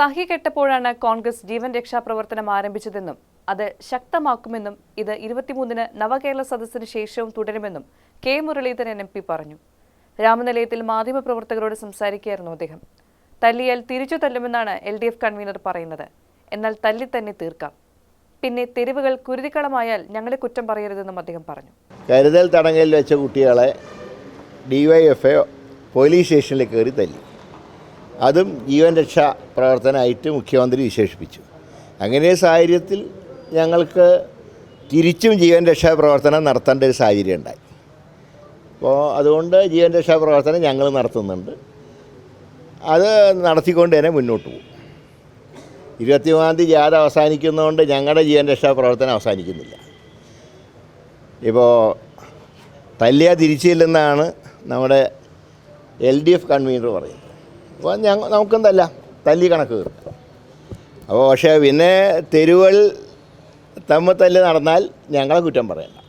സഹി കെട്ടപ്പോഴാണ് കോൺഗ്രസ് ജീവൻ രക്ഷാ പ്രവർത്തനം ആരംഭിച്ചതെന്നും അത് ശക്തമാക്കുമെന്നും ഇത് ഇരുപത്തിമൂന്നിന് നവകേരള സദസ്സിന് ശേഷവും തുടരുമെന്നും കെ മുരളീധരൻ എം പി പറഞ്ഞു. രാമനിലയത്തിൽ മാധ്യമപ്രവർത്തകരോട് സംസാരിക്കുകയായിരുന്നു അദ്ദേഹം. തല്ലിയാൽ തിരിച്ചു തല്ലുമെന്നാണ് എൽ ഡി എഫ് കൺവീനർ പറയുന്നത്. എന്നാൽ തല്ലി തന്നെ തീർക്കാം. പിന്നെ തെരുവുകൾ കുരുതിക്കളമായാൽ ഞങ്ങളെ കുറ്റം പറയരുതെന്നും അദ്ദേഹം പറഞ്ഞു. കരുതൽ തടങ്കലിൽ വെച്ച കുട്ടികളെ ഡിവൈഎഫ്ഐ പോലീസ് സ്റ്റേഷനിൽ കയറി തല്ലി. അതും ജീവൻ രക്ഷാ പ്രവർത്തനമായിട്ട് മുഖ്യമന്ത്രി വിശേഷിപ്പിച്ചു. അങ്ങനെ സാഹചര്യത്തിൽ ഞങ്ങൾക്ക് തിരിച്ചും ജീവൻ രക്ഷാ പ്രവർത്തനം നടത്തേണ്ട ഒരു സാഹചര്യം ഉണ്ടായി. അപ്പോൾ അതുകൊണ്ട് ജീവൻ രക്ഷാ പ്രവർത്തനം ഞങ്ങൾ നടത്തുന്നുണ്ട്. അത് നടത്തിക്കൊണ്ട് തന്നെ മുന്നോട്ട് പോകും. ഇരുപത്തിമൂന്നാം തീയതി ജാഥ അവസാനിക്കുന്നതുകൊണ്ട് ഞങ്ങളുടെ ജീവൻ രക്ഷാ പ്രവർത്തനം അവസാനിക്കുന്നില്ല. ഇപ്പോൾ തല്ലിയ തിരിച്ചില്ലെന്നാണ് നമ്മുടെ എൽ ഡി എഫ് കൺവീനർ പറയുന്നത്. അപ്പോൾ ഞങ്ങൾ നമുക്കെന്തല്ല തല്ല കണക്ക് തീർക്കാം അപ്പോൾ പക്ഷേ പിന്നെ തെരുവൽ തമ്മിൽ തല്ല് നടന്നാൽ ഞങ്ങളെ കുറ്റം പറയണ്ട